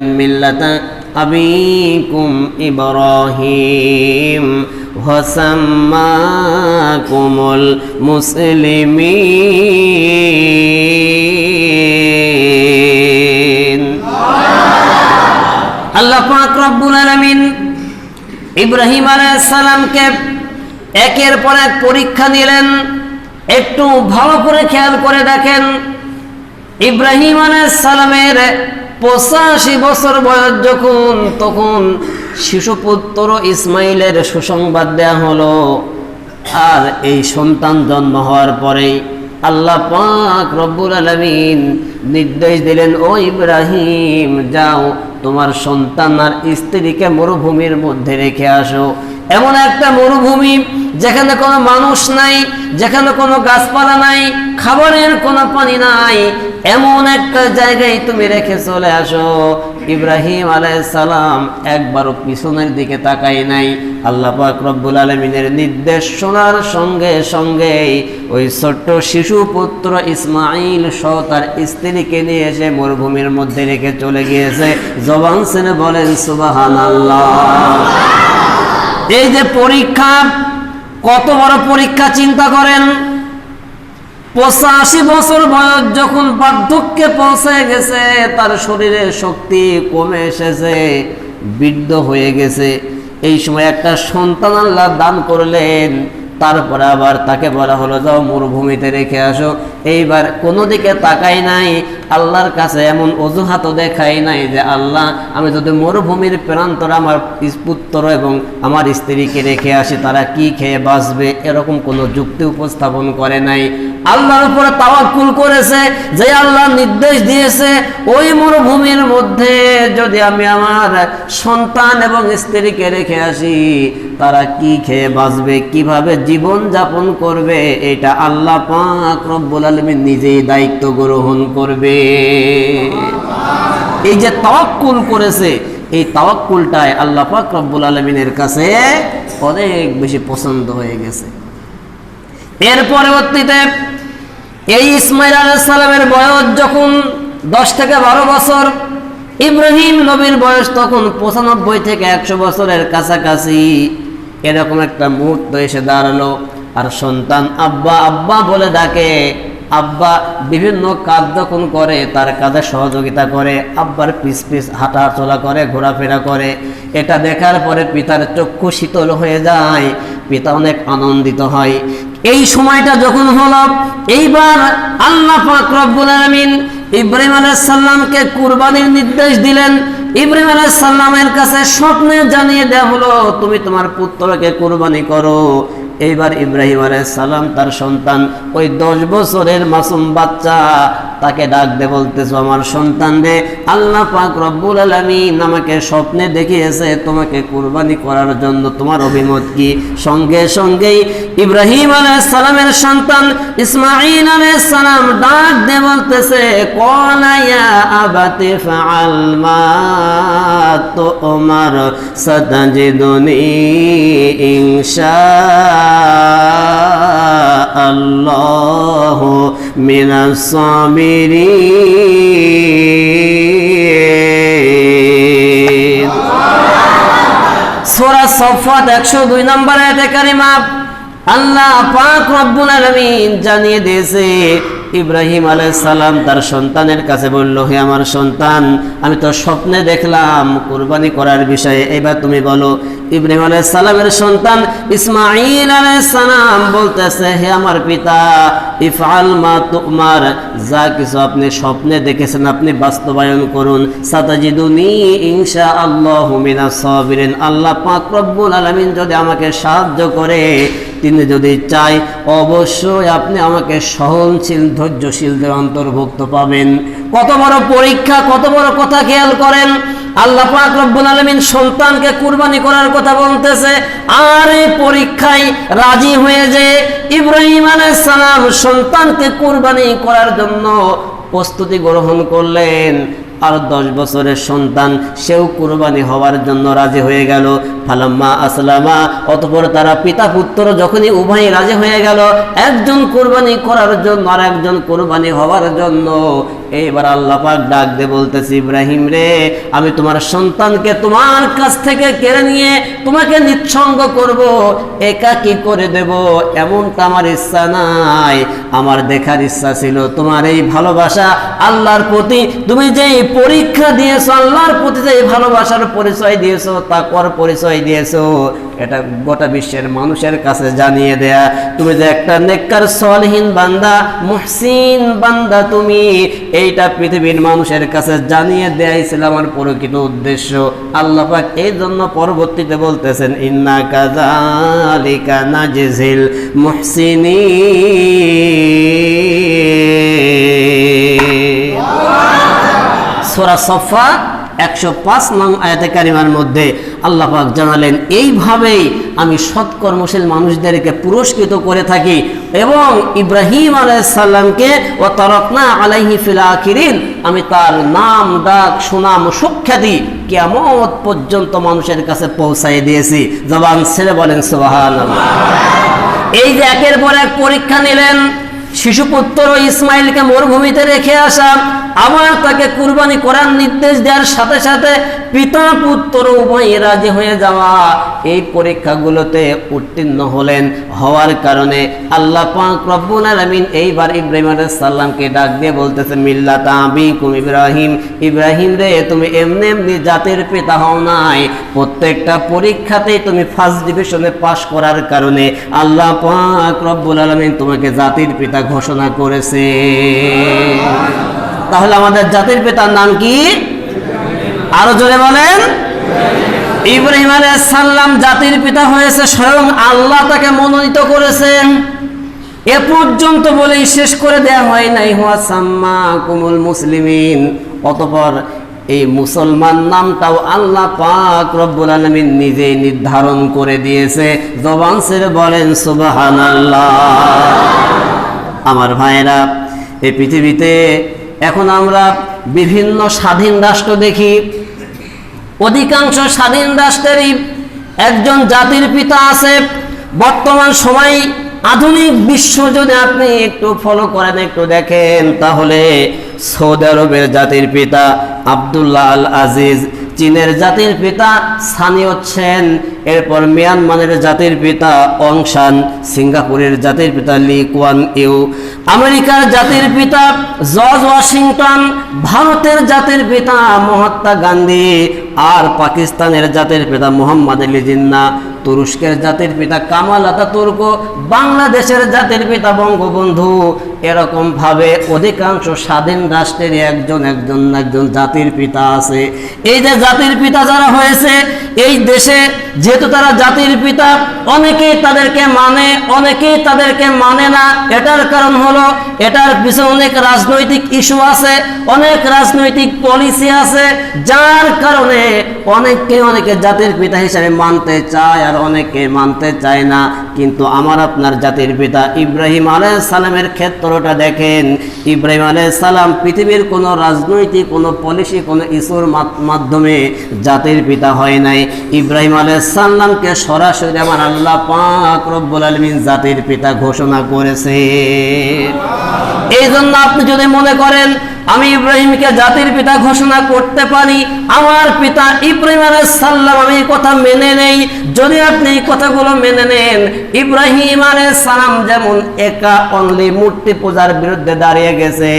মিল্লাতা আবিকুম ইব্রাহিম হসাম্মাকুমুল মুসলিমিন। আল্লাহ পাক রব্বুল আলামিন ইব্রাহিম আলাইহিস সালামকে একের পর এক পরীক্ষা নিলেন একটু ভালো করে খেয়াল করে দেখেন। ইব্রাহিম আলাইহিস সালামের পঁচাশি বছর বয়স যখন, তখন শিশুপুত্র ইসমাইলের সুসংবাদ দেয়া হলো। আর এই সন্তান জন্ম হওয়ার পরেই আল্লাহ পাক রব্বুল আলামিন নির্দেশ দিলেন, ও ইব্রাহিম, যাও, তোমার সন্তান আর স্ত্রীকে মরুভূমির মধ্যে রেখে আসো। এমন একটা মরুভূমি যেখানে কোনো মানুষ নাই, যেখানে কোনো গাছপালা নাই, খাবারের কোনো পানি নাই, এমন একটা জায়গায় তুমি রেখে চলে আসো। ইব্রাহিম সালাম একবারও পিছনের দিকে তাকাই নাই। আল্লাহ পাক রব্বুল আলমিনের নির্দেশ শোনার সঙ্গে সঙ্গেই ওই ছোট্ট শিশু পুত্র ইসমাইল সহ তার স্ত্রীকে নিয়ে এসে মরুভূমির মধ্যে রেখে চলে গিয়েছে। জবান সেনে বলেন সুবাহান আল্লাহ এই যে পরীক্ষা কত বড় পরীক্ষা চিন্তা করেন? পঁচাশি বছর বয়স যখন বার্ধক্যে পৌঁছে গেছে, তার শরীরের শক্তি কমে এসেছে, বৃদ্ধ হয়ে গেছে। এই সময় একটা সন্তান আল্লাহ দান করলেন, তারপরে আবার তাকে বলা হলো, যাও মরুভূমিতে রেখে আসো। এইবার কোনো দিকে তাকাই নাই, আল্লাহর কাছে এমন অজুহাতও দেখাই নাই যে আল্লাহ, আমি যদি মরুভূমির প্রান্তরে আমার পুত্র এবং আমার স্ত্রীকে রেখে আসি, তারা কি খেয়ে বাঁচবে? এরকম কোনো যুক্তি উপস্থাপন করে নাই। আল্লাহর উপরে তাওয়াক্কুল করেছে, যে আল্লাহ নির্দেশ দিয়েছে, ওই মরুভূমির মধ্যে যদি আমি আমার সন্তান এবং স্ত্রীকে রেখে আসি তারা কি খেয়ে বাঁচবে, কীভাবে জীবন যাপন করবে, এটা আল্লাহ পাক রব্বুল নিজেই দায়িত্ব গ্রহণ করবে। এই যে তাওয়াক্কুল করেছে, এই তাওয়াক্কুলটাই আল্লাহ পাক রব্বুল আলমিনের কাছে অনেক বেশি পছন্দ হয়ে গেছে। এর পরবর্তীতে এই ইসমাইল আলাইসালামের বয়স যখন দশ থেকে বারো বছর, ইব্রাহিম নবীর বয়স তখন পঁচানব্বই থেকে একশো বছরের কাছাকাছি। এরকম একটা মুহূর্ত এসে দাঁড়াল। আর সন্তান আব্বা আব্বা বলে ডাকে। আব্বা বিভিন্ন যখন করে, তার কাজে সহযোগিতা করে। আব্বার পিস পিস হাঁটা চলা করে, ঘোরাফেরা করে। এটা দেখার পরে পিতার চক্ষু শীতল হয়ে যায়। পিতা অনেক আনন্দিত হয়। এই সময়টা যখন হলো, এইবার আল্লাহ পাক রব্বুল আলামিন ইব্রাহিম আলাইহিস সালামকে কুরবানির নির্দেশ দিলেন। ইব্রাহিম আলাইহিস সালামের কাছে স্বপ্নে জানিয়ে দেওয়া হলো, তুমি তোমার পুত্রকে কুরবানি করো। এইবার ইব্রাহিম সালাম তার সন্তান, ওই দশ বছরের মাসুম বাচ্চা তাকে ডাক দে, বলতেছো, আমার সন্তান রে, আল্লাহ পাক রব্বুল আলমিন আমাকে স্বপ্নে দেখিয়েছে, তোমাকে কুরবানি করার জন্য তোমার অভিমত কি? সঙ্গে সঙ্গেই ইব্রাহিম সালামের সন্তান ইসমাইল সালাম ডাক দে, বলতেছে কলাইয়া আবাতে ফাআল মা তো ওমর সতাজিদুনি ইনশা আল্লাহ মিনাস সাবিরিন সূরা একশো 102 নম্বর আয়াতে কারিমা। আল্লাহ পাক রব্বুল আলামিন জানিয়ে দিয়েছে, ইব্রাহিম সালাম তার সন্তানের কাছে বলল, হে আমার সন্তান, আমি তো স্বপ্নে দেখলাম কুরবানি করার বিষয়ে। এবার তুমি বলো, ইব্রাহিম সালামের সন্তান ইসমাইল সালাম বলতেছে, হে আমার পিতা, ইফআল মা তুমার, যা কিছু আপনি স্বপ্নে দেখেছেন আপনি বাস্তবায়ন করুন। সাতাজিদুনি ইনশা আল্লাহ সাবিরিন। আল্লাহ পাক রব্বুল আলামিন যদি আমাকে সাহায্য করে তিনি যদি চাই অবশ্যই আপনি আমাকে সহনশীল, ধৈর্যশীলদের অন্তর্ভুক্ত পাবেন। কত বড় পরীক্ষা, কত বড় কথা খেয়াল করেন। আল্লাহ পাক রব্বুল আলামিন সন্তানকে কুরবানি করার কথা বলতেছে। আর এই পরীক্ষায় রাজি হয়ে যে ইব্রাহিম সালাম সন্তানকে কুরবানি করার জন্য প্রস্তুতি গ্রহণ করলেন। আর দশ বছরের সন্তান, সেও কুরবানি হওয়ার জন্য রাজি হয়ে গেল। ফালাম্মা আসলামা, অতপর তারা পিতা পুত্র যখনই উভয়ই রাজি হয়ে গেল, একজন কোরবানি করার জন্য আর একজন কোরবানি হওয়ার জন্য। এইবার আল্লাহ পাক ডাক দে বলতেছি, ইব্রাহিম রে, আমি তোমার সন্তানকে তোমার কাছ থেকে কেড়ে নিয়ে তোমাকে নিঃসঙ্গ করব। একাকি করে দেব? এমনটা আমার ইচ্ছা নাই। আমার দেখার ইচ্ছা ছিল তোমার এই ভালোবাসা আল্লাহর প্রতি। তুমি যে পরীক্ষা দিয়েছ, আল্লাহর প্রতি যে ভালোবাসার পরিচয় দিয়েছ, তাকওয়ার পরিচয় দিয়েছ এটা গোটা বিশ্বের মানুষের কাছে জানিয়ে দেয়া, তুমি যে একটা নেককার সলহীন বান্দা, মুহসিন বান্দা তুমি। এইটা পৃথিবীর মানুষের কাছে জানিয়ে দেয়াই ছিল আমার প্রকৃত উদ্দেশ্য। আল্লাহ পাক এই জন্য পরবর্তীতে বলতেছেন, ইন্না কাযালিকা নাজজিল মুহসিনিন। সোরা সফা একশো পাঁচ নং আয়াতে কারিমার মধ্যে আল্লাহ পাক জানালেন, এইভাবেই আমি সৎকর্মশীল মানুষদেরকে পুরস্কৃত করে থাকি এবং ইব্রাহিম আলাইসাল্লামকে ও তরকনা আলাইহি ফিল আখিরিন, আমি তার নাম, ডাক, সুনাম সুখ্যাতি কেমন পর্যন্ত মানুষের কাছে পৌঁছাই দিয়েছি। জবান ছেড়ে বলেন সোহান এই যে একের পর এক পরীক্ষা নিলেন শিশুপুত্র ইসমাইলকে মরুভূমিতে রেখে আসা আবার তাকে কুরবানি করার নির্দেশ দেওয়ার সাথে সাথে পিতা পুত্র উভয় রাজি হয়ে যাওয়া। এই পরীক্ষাগুলোতে উত্তীর্ণ হলেন। হওয়ার কারণে আল্লাহ পাক এইবার ইব্রাহিম আলাইহিস সালামকে ডাক দিয়ে বলতেছে মিল্লাত আবিকুম ইব্রাহিম। ইব্রাহিম রে, তুমি এমনি এমনি জাতির পিতা হও নাই। প্রত্যেকটা পরীক্ষাতেই তুমি ফার্স্ট ডিভিশনে পাশ করার কারণে আল্লাহ পাক রব্বুল আলামিন তোমাকে জাতির পিতা ঘোষণা করেছে। তাহলে আমাদের জাতির পিতার নাম কি? আরও জোরে বলেন। ইব্রাহিম সাল্লাম জাতির পিতা হয়েছে, স্বয়ং আল্লাহ তাকে মনোনীত করেছেন। এ পর্যন্ত বলেই শেষ করে দেয়া হয় নাই, হুয়া সাম্মা কুমুল মুসলিমিন। অতপর এই মুসলমান নামটাও আল্লাহ পাক রব্বুল আলমিন নিজেই নির্ধারণ করে দিয়েছে। জবান ছেড়ে বলেন, সুবহানাল্লাহ। আমার ভাইয়েরা এই পৃথিবীতে এখন আমরা বিভিন্ন স্বাধীন রাষ্ট্র দেখি। অধিকাংশ স্বাধীন রাষ্ট্রেরই একজন জাতির পিতা আছে। বর্তমান সময় আধুনিক বিশ্ব যদি আপনি একটু ফলো করেন, একটু দেখেন, তাহলে সৌদি আরবের জাতির পিতা আবদুল্লাহ আল আজিজ, চীনের জাতির পিতা সানি হচ্ছেন এরপর মিয়ানমারের জাতির পিতা অংশান সিঙ্গাপুরের জাতির পিতা লি কুয়ান ইউ। আমেরিকার জাতির পিতা জর্জ ওয়াশিংটন, ভারতের জাতির পিতা মহাত্মা গান্ধী, আর পাকিস্তানের জাতির পিতা মোহাম্মদ আলী জিন্না, তুরস্কের জাতির পিতা কামাল আতাতুর্ক, বাংলাদেশের জাতির পিতা বঙ্গবন্ধু। এরকম ভাবে অধিকাংশ স্বাধীন রাষ্ট্রের একজন একজন একজন জাতির পিতা আছে। এই যে জাতির পিতা যারা হয়েছে, এই দেশে যেহেতু তারা জাতির পিতা, অনেকেই তাদেরকে মানে অনেকেই তাদেরকে মানে না। এটার কারণ হলো, এটার পিছনে অনেক রাজনৈতিক ইস্যু আছে, অনেক রাজনৈতিক পলিসি আছে, যার কারণে অনেককে অনেকে জাতির পিতা হিসেবে মানতে চায় আর অনেকে মানতে চায় না। কিন্তু আমার আপনার জাতির পিতা ইব্রাহিম আলাইহিস সালামের ক্ষেত্রটা দেখেন, ইব্রাহিম আলাইহিস সালাম পৃথিবীর কোনো রাজনৈতিক, কোনো পলিসি কোনো ইস্যুর মাধ্যমে জাতির পিতা হয় নাই। ইব্রাহিম আলাইহিস সালামকে সরাসরি আমার আল্লাহ পাক রব্বুল আলামিন জাতির পিতা ঘোষণা করেছে। এই জন্য আপনি যদি মনে করেন আমি ইব্রাহিমকে জাতির পিতা ঘোষণা করতে পারি, আমার পিতা ইব্রাহিম সালাম আমি কথা মেনে নেই। যদি আপনি এই কথাগুলো মেনে নেন, ইব্রাহিম সালাম যেমন একা অনলি মূর্তি পূজার বিরুদ্ধে দাঁড়িয়ে গেছে,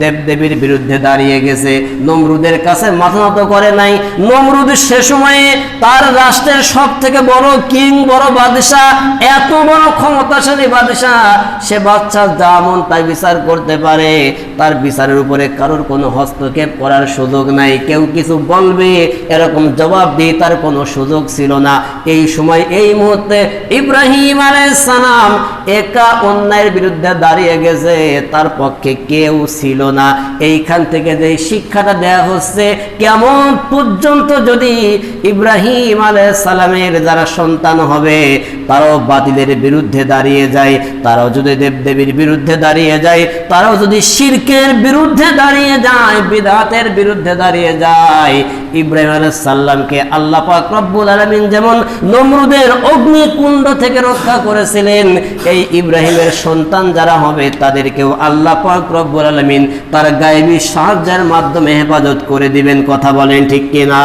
দেবদেবীর বিরুদ্ধে দাঁড়িয়ে গেছে, নমরুদের কাছে মাথা নত করে নাই। নমরুদ সে সময়ে তার রাষ্ট্রের সব থেকে বড় কিং, বড় বাদশাহ, এত বড় ক্ষমতাশালী বাদশাহ, সে বাচ্চা যা মন তাই বিচার করতে পারে, তার বিচারের উপরে কারোর কোনো হস্তক্ষেপ করার সুযোগ নাই। কেউ কিছু বলবে, এরকম জবাব দিয়ে তার কোনো সুযোগ ছিল না। এই সময়, এই মুহূর্তে ইব্রাহিম সালাম একা অন্যায়ের বিরুদ্ধে দাঁড়িয়ে গেছে, তার পক্ষে কেউ ছিল না। এইখান থেকে যে শিক্ষাটা দেয়া হচ্ছে, কেমন পর্যন্ত যদি ইব্রাহিম সালামের যারা সন্তান হবে, তারাও বাতিলের বিরুদ্ধে দাঁড়িয়ে যায়, তারাও যদি দেবদেবীর বিরুদ্ধে দাঁড়িয়ে যায়, তারাও যদি শিরকের বিরুদ্ধে দাঁড়িয়ে যায়, বিদাতের বিরুদ্ধে দাঁড়িয়ে যায়। ইব্রাহিম আলাইসাল্লামকে আল্লাহ পাক রব্বুল আলমিন যেমন নমরুদের অগ্নিকুণ্ড থেকে রক্ষা করেছিলেন, এই ইব্রাহিমের সন্তান যারা হবে তাদেরকেও আল্লাহ পাক রব্বুল আলমিন তার গায়েবী সাহায্যের মাধ্যমে হেফাজত করে দিবেন, কথা বলেন ঠিক কিনা?